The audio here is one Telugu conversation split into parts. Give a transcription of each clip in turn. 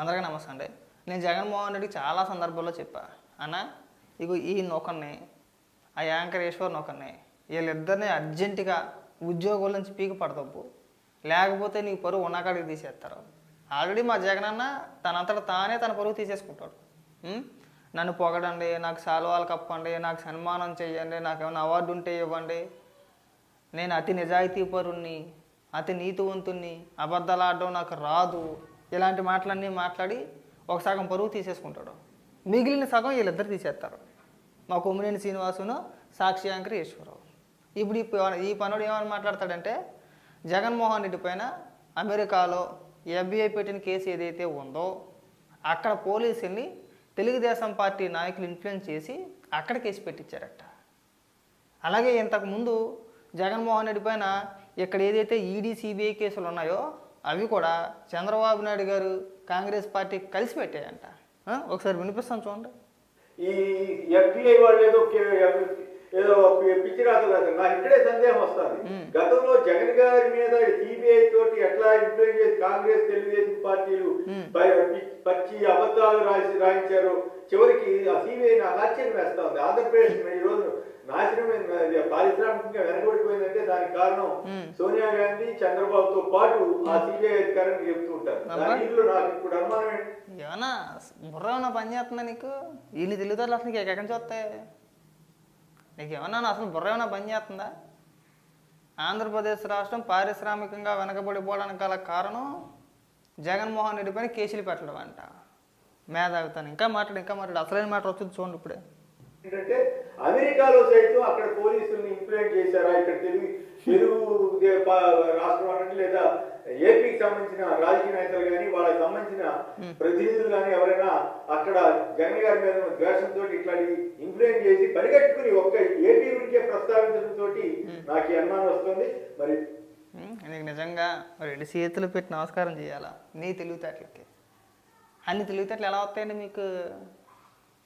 అందరికీ నమస్తే అండి. నేను జగన్మోహన్ రెడ్డికి చాలా సందర్భాల్లో చెప్పా. అన్న ఇగో ఈ నౌకర్ని ఆ యాంకర్ ఈశ్వర్ నౌకర్ని వీళ్ళిద్దరిని అర్జెంటుగా ఉద్యోగుల నుంచి పీకి పడతప్పు లేకపోతే నీకు పరువు ఉన్నకాడికి తీసేస్తారు. ఆల్రెడీ మా జగన్ అన్న తనంతట తానే తన పరువు తీసేసుకుంటాడు. నన్ను పొగడండి నాకు సాల్వాలు కప్పండి నాకు సన్మానం చేయండి నాకు ఏమైనా అవార్డు ఉంటే ఇవ్వండి. నేను అతి నిజాయితీ పరుణ్ణి అతి నీతివంతుణ్ణి అబద్ధాలు ఆడడం నాకు రాదు. ఇలాంటి మాటలన్నీ మాట్లాడి ఒక సగం పరువు తీసేసుకుంటాడు. మిగిలిన సగం వీళ్ళిద్దరు తీసేస్తారు. మా కొమ్మినేని శ్రీనివాసును సాక్షి యాంకర్ ఈశ్వరరావు. ఇప్పుడు ఈ ఈ పనుడు ఏమని మాట్లాడతాడంటే జగన్మోహన్ రెడ్డి పైన అమెరికాలో ఎఫ్బిఐ పెట్టిన కేసు ఏదైతే ఉందో అక్కడ పోలీసుల్ని తెలుగుదేశం పార్టీ నాయకులు ఇన్ఫ్లుయెన్స్ చేసి అక్కడ కేసు పెట్టించారట. అలాగే ఇంతకుముందు జగన్మోహన్ రెడ్డి పైన ఇక్కడ ఏదైతే ఈడీ సిబిఐ కేసులు ఉన్నాయో అవి కూడా చంద్రబాబు నాయుడు గారు కాంగ్రెస్ పార్టీ కలిసి పెట్టాయంట ఒకసారి వినిపిస్తాను చూడండి. ఈ ఎఫ్బిఐ వాళ్ళు ఏదో ఏదో పిచ్చి రాతలు నాకు ఇక్కడే సందేహం వస్తుంది. గతంలో జగన్ గారి మీద సిబిఐ తోటి ఎట్లా ఇన్ఫ్లుయెన్స్ చేసి కాంగ్రెస్ తెలుగుదేశం పార్టీలు పచ్చి అబద్ధాలు రాసి రాయించారు. చివరికి ఆ సిబిఐ నాకు ఆశ్చర్యం వేస్తా ఉంది ఆంధ్రప్రదేశ్ ఈ రోజు నాశనమైన పారిశ్రామికంగా వెనకబడిపోయిందంటే దానికి కారణం సోనియా గాంధీ చంద్రబాబుతో పాటు ఆ సిబిఐ అధికారాన్ని చెప్తూ ఉంటారు. నాకు ఇప్పుడు అనుమానం ఏంటి? ఏమన్నా బుర్ర ఏమన్నా పని చేస్తుందా నీకు? వీళ్ళు తెలియదు అసలు ఎక్కడి నుంచి వస్తాయి? నీకు ఏమన్నా అసలు బుర్ర ఏమన్నా పని చేస్తుందా? ఆంధ్రప్రదేశ్ రాష్ట్రం పారిశ్రామికంగా వెనకబడిపోవడానికి గల కారణం జగన్మోహన్ రెడ్డి పైన కేసులు పెట్టడం అంట. మేధావితాను. ఇంకా మాట్లాడు ఇంకా మాట్లాడు. అసలైన మాట వచ్చింది చూడండి ఇప్పుడే. ఏంటంటే అమెరికాలో సైతం అక్కడ పోలీసుల్ని ఇన్ఫ్లుయెన్స్ చేశారా? ఇక్కడ తెలుగు తెలుగు దే- పా- రాష్ట్రం అనండి లేదా ఏపీకి సంబంధించిన రాజకీయ నాయకులు కానీ వాళ్ళకి సంబంధించిన ప్రతినిధులు కానీ ఎవరైనా అక్కడ జగన్ గారి మీద ద్వేషంతో ఇట్లా ఇన్ఫ్లుయెన్స్ చేసి గురించే నాకు ఈ అనుమానం వస్తుంది. మరి నీకు నిజంగా మరి రెండు చేతులు పెట్టి నమస్కారం చేయాలా? నీ తెలివితేటలకి. అన్ని తెలివితేటలు ఎలా వస్తాయండి మీకు?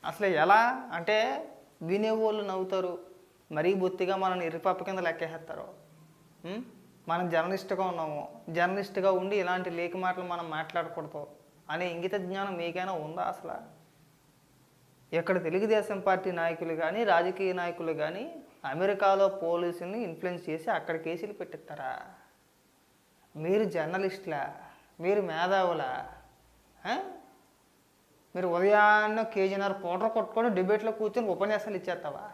అసలు ఎలా? అంటే వినేవాళ్ళు నవ్వుతారు. మరీ బొత్తిగా మనల్ని ఇరుపప్ప కింద లెక్కేస్తారు మనం జర్నలిస్ట్గా ఉన్నాము. జర్నలిస్ట్గా ఉండి ఇలాంటి లేఖ మాటలు మనం మాట్లాడకూడదు అనే ఇంగిత జ్ఞానం మీకైనా ఉందా అసలు? ఇక్కడ తెలుగుదేశం పార్టీ నాయకులు కానీ రాజకీయ నాయకులు కానీ అమెరికాలో పోలీసుని ఇన్ఫ్లుయెన్స్ చేసి అక్కడ కేసులు పెట్టిస్తారా? మీరు జర్నలిస్టులా? మీరు మేధావులా? మీరు ఉదయాన్నే కేజీన్నర పౌడర్ కొట్టుకొని డిబేట్లో కూర్చొని ఉపన్యాసాలు ఇచ్చేస్తావా?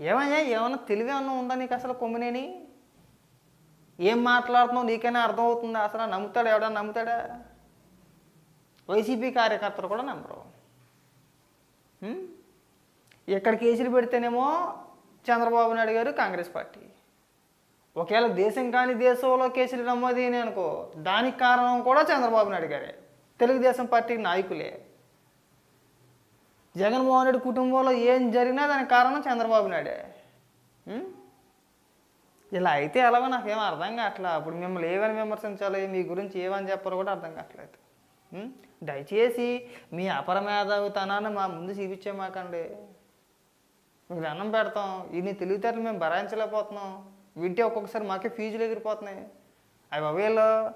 ఏమయ్యా ఏమన్నా తెలివి ఏమన్నా ఉందా నీకు అసలు కొమ్మినేని? ఏం మాట్లాడుతున్నావు? నీకైనా అర్థమవుతుందా? అసలు నమ్ముతాడా? ఎవడన్నా నమ్ముతాడా? వైసీపీ కార్యకర్తలు కూడా నమ్మరు. ఇక్కడ కేసులు పెడితేనేమో చంద్రబాబు నాయుడు గారు కాంగ్రెస్ పార్టీ. ఒకవేళ దేశం కాని దేశంలో కేసులు నమోదైనాయి అనుకో దానికి కారణం కూడా చంద్రబాబు నాయుడు గారే. తెలుగుదేశం పార్టీ నాయకులే. జగన్మోహన్ రెడ్డి కుటుంబంలో ఏం జరిగినా దానికి కారణం చంద్రబాబు నాయుడే. ఇలా అయితే ఎలాగో నాకేం అర్థం కావట్లా. అప్పుడు మిమ్మల్ని ఏమని విమర్శించాలి? మీ గురించి ఏమని చెప్పాలో కూడా అర్థం కావట్లేదు. దయచేసి మీ అపరమేధావితనాన్ని మా ముందు చూపించే మాకండి. మీకు దండం పెడతాం. ఇన్ని తెలివితేటలు మేము భరాయించలేకపోతున్నాం వింటే ఒక్కొక్కసారి మాకే ఫీజులు ఎగిరిపోతున్నాయి. అవి అవేలో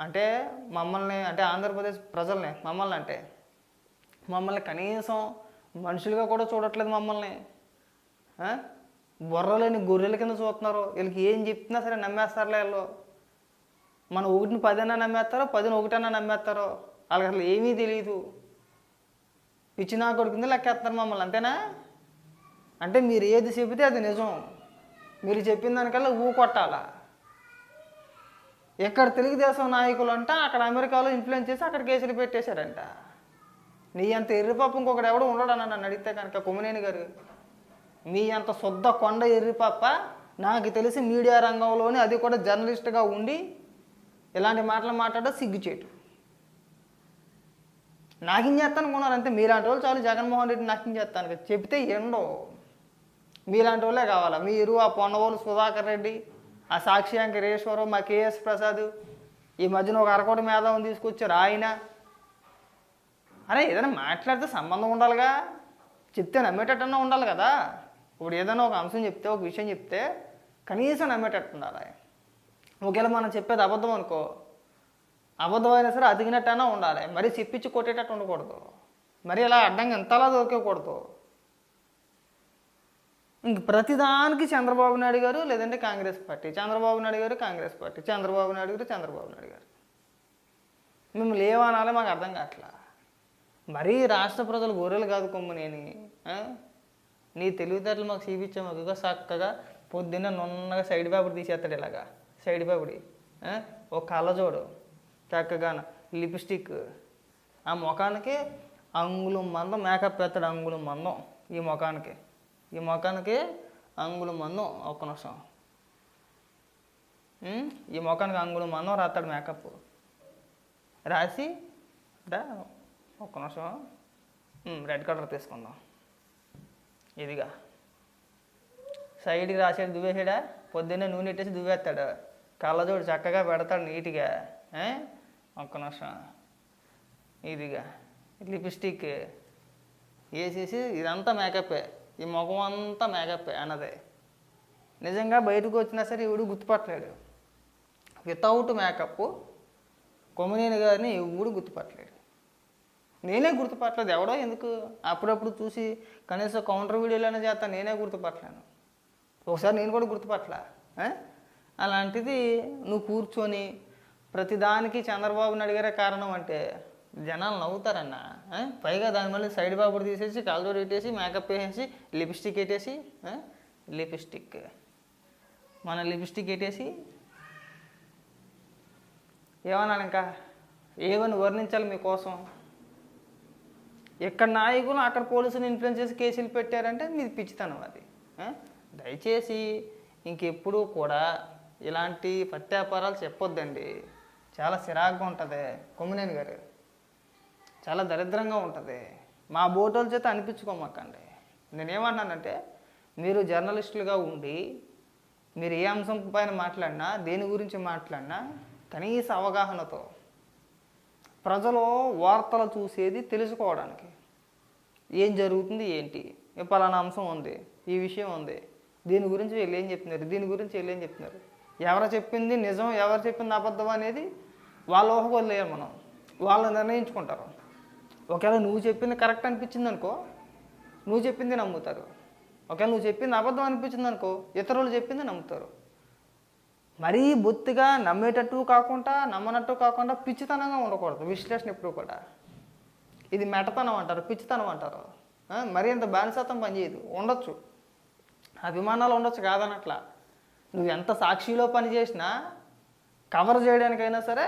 అంటే మమ్మల్ని అంటే ఆంధ్రప్రదేశ్ ప్రజల్ని మమ్మల్ని అంటే మమ్మల్ని కనీసం మనుషులుగా కూడా చూడట్లేదు మమ్మల్ని. ఆ? బుర్రలేని గొర్రెల కింద చూస్తున్నారు. వీళ్ళకి ఏం చెప్తున్నా సరే నమ్మేస్తారులే వీళ్ళు. మనం ఒకటిని పదైనా నమ్మేస్తారో పదిని ఒకటైనా నమ్మేస్తారో. వాళ్ళకి అసలు ఏమీ తెలియదు పిచ్చినా కొడుకుంది లెక్కేస్తారు మమ్మల్ని అంతేనా? అంటే మీరు ఏది చెబితే అది నిజం. మీరు చెప్పిన దానికల్లా ఊ కొట్టాలా? ఎక్కడ తెలుగుదేశం నాయకులు అంట అక్కడ అమెరికాలో ఇన్ఫ్లుయెన్స్ చేసి అక్కడ కేసులు పెట్టేశారంట. నీ అంత ఎర్రిపాప ఇంకొకటి ఎవడు ఉండడని నన్ను? అడిగితే కనుక కొమ్మినేని గారు మీ అంత శుద్ధ కొండ ఎర్రిపాప నాకు తెలిసి మీడియా రంగంలోని అది కూడా జర్నలిస్ట్గా ఉండి ఇలాంటి మాటలు మాట్లాడడం సిగ్గుచేటు. నాకేం చేస్తాను కొన్నారు అంతే మీలాంటి వాళ్ళు చాలు జగన్మోహన్ రెడ్డి నాకేం చేస్తాను? చెప్తే ఎండో. మీలాంటి వాళ్ళే కావాలా మీరు ఆ పొన్నవోలు సుధాకర్ రెడ్డి ఆ సాక్షి వెంకటేశ్వరరావు మా కేఎస్ ప్రసాద్ ఈ మధ్యన ఒక అరకోటి మేధావం తీసుకొచ్చారు ఆయన. అరే ఏదైనా మాట్లాడితే సంబంధం ఉండాలిగా. చెప్తే నమ్మేటట్టన్నా ఉండాలి కదా. ఇప్పుడు ఏదైనా ఒక అంశం చెప్తే ఒక విషయం చెప్తే కనీసం నమ్మేటట్టు ఉండాలి ఒకవేళ మనం చెప్పేది అబద్ధం అనుకో అబద్ధమైనా సరే అతికినట్టైనా ఉండాలి. మరీ చెప్పించి కొట్టేటట్టు ఉండకూడదు. మరి ఇలా అడ్డంగా ఎంతలా దొరికకూడదు. ఇంక ప్రతిదానికి చంద్రబాబు నాయుడు గారు లేదంటే కాంగ్రెస్ పార్టీ. చంద్రబాబు నాయుడు గారు కాంగ్రెస్ పార్టీ. చంద్రబాబు నాయుడు గారు చంద్రబాబు నాయుడు గారు. మేము లేవనాలే మాకు అర్థం కావట్లా. మరీ రాష్ట్ర ప్రజలు గొర్రెలు కాదు కొమ్మునేని ఆ? నీ తెలివితేటలు మాకు చూపించాము మాకు చక్కగా పొద్దున్న నున్నగా సైడ్ పేపర్ తీసేస్తాడు ఇలాగా. సైడ్ పేపడి ఒక కళ్ళజోడు చక్కగా లిప్స్టిక్. ఆ ముఖానికి అంగుళం మందం మేకప్ వేస్తాడు అంగుళం మందం ఈ ముఖానికి. ఈ ముఖానికి అంగుళం మందం ఒక్క నిమిషం. ఈ ముఖానికి అంగుళం మందం రాస్తాడు మేకప్ రాసి దా ఒక్క నిమిషం. రెడ్ కలర్ తీసుకుందాం. ఇదిగా. సైడ్కి రాసాడు దువ్వేసాడా? పొద్దున్నే నూనె ఇట్టేసి దువ్వేస్తాడు. కళ్ళజోడు చక్కగా పెడతాడు నీట్గా. ఒక్క నిమిషం. ఇదిగా. లిప్స్టిక్. వేసేసి ఇదంతా మేకప్పే ఈ ముఖం అంతా మేకప్ అన్నదే. నిజంగా బయటకు వచ్చినా సరే ఎవడు గుర్తుపట్టలేడు. వితౌట్ మేకప్ కొమ్మనేని గారిని ఎవడు గుర్తుపట్టలేడు. నేనే గుర్తుపట్టలేదు. ఎవడో ఎందుకు? అప్పుడప్పుడు చూసి కనీసం కౌంటర్ వీడియోలోనే చేస్తా నేనే గుర్తుపట్టలేను. ఒకసారి నేను కూడా గుర్తుపట్టలా? అలాంటిది నువ్వు కూర్చొని ప్రతిదానికి చంద్రబాబు నాయుడు గారే కారణం అంటే జనాలు నవ్వుతారన్న. పైగా దాని మళ్ళీ సైడ్ బాబుడు తీసేసి కాల్జోడు పెట్టేసి మేకప్ వేసేసి లిప్స్టిక్ పెట్టేసి లిప్స్టిక్. మన లిప్స్టిక్ పెట్టేసి ఏమన్నాను ఇంకా? ఏమని వర్ణించాలి మీకోసం? ఎక్కడ నాయకులు అక్కడ పోలీసులు ఇన్ఫ్లుయెన్స్ చేసి కేసులు పెట్టారంటే మీది పిచ్చితనం అది. దయచేసి ఇంకెప్పుడు కూడా ఇలాంటి ప్రత్యాపారాలు చెప్పొద్దండి. చాలా చిరాగ్గా ఉంటుంది. కొమ్మినేని గారు. చాలా దరిద్రంగా ఉంటుంది. మా బోటోల చేత అనిపించుకోమాకండి. నేనేమన్నానంటే మీరు జర్నలిస్టులుగా ఉండి మీరు ఏ అంశం పైన మాట్లాడినా దేని గురించి మాట్లాడినా కనీస అవగాహనతో ప్రజలు వార్తలు చూసేది తెలుసుకోవడానికి. ఏం జరుగుతుంది ఏంటి? పలానా అంశం ఉంది ఈ విషయం ఉంది. దీని గురించి వీళ్ళు ఏం చెప్తున్నారు? దీని గురించి వీళ్ళు ఏం చెప్తున్నారు? ఎవరు చెప్పింది నిజం ఎవరు చెప్పింది అబద్ధం అనేది వాళ్ళ ఊహకు మనం. వాళ్ళు నిర్ణయించుకుంటారు. ఒకవేళ నువ్వు చెప్పింది కరెక్ట్ అనిపించింది అనుకో నువ్వు చెప్పింది నమ్ముతారు. ఒకవేళ నువ్వు చెప్పింది అబద్ధం అనిపించింది అనుకో ఇతరులు చెప్పింది నమ్ముతారు. మరీ బొత్తిగా నమ్మేటట్టు కాకుండా నమ్మనట్టు కాకుండా పిచ్చితనంగా ఉండకూడదు విశ్లేషణ ఎప్పుడు కూడా. ఇది మెటతనం అంటారు పిచ్చితనం అంటారు. మరీ అంత బానిసత్వం పనిచేయదు ఉండొచ్చు. అభిమానాలు ఉండొచ్చు కాదనట్లా. నువ్వు ఎంత సాక్షిలో పని చేసినా కవర్ చేయడానికైనా సరే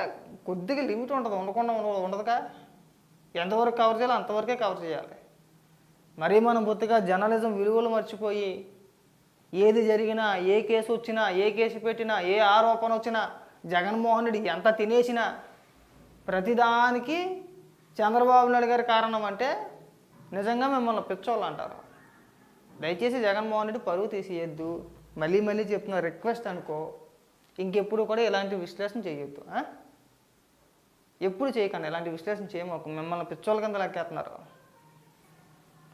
కొద్దిగా లిమిట్ ఉంటుంది ఉండకుండా ఉండదు ఉండదుగా. ఎంతవరకు కవర్ చేయాలో అంతవరకే కవర్ చేయాలి. మరీ మనం బొత్తిగా జర్నలిజం విలువలు మర్చిపోయి ఏది జరిగినా ఏ కేసు వచ్చినా ఏ కేసు పెట్టినా ఏ ఆరోపణ వచ్చినా జగన్మోహన్ రెడ్డి ఎంత తినేసినా ప్రతిదానికి చంద్రబాబు నాయుడు గారి కారణం అంటే నిజంగా మిమ్మల్ని పిచ్చోళ్ళు అంటారు. దయచేసి జగన్మోహన్ రెడ్డి పరువు తీసేయద్దు. మళ్ళీ మళ్ళీ చెప్తున్న రిక్వెస్ట్ అనుకో ఇంకెప్పుడు కూడా ఇలాంటి విశ్లేషణ చేయొద్దు. ఎప్పుడు చేయకండి. ఇలాంటి విశ్లేషణ చేయమాకు. మిమ్మల్ని పిచ్చోళ్ళ కింద లెక్కేస్తున్నారు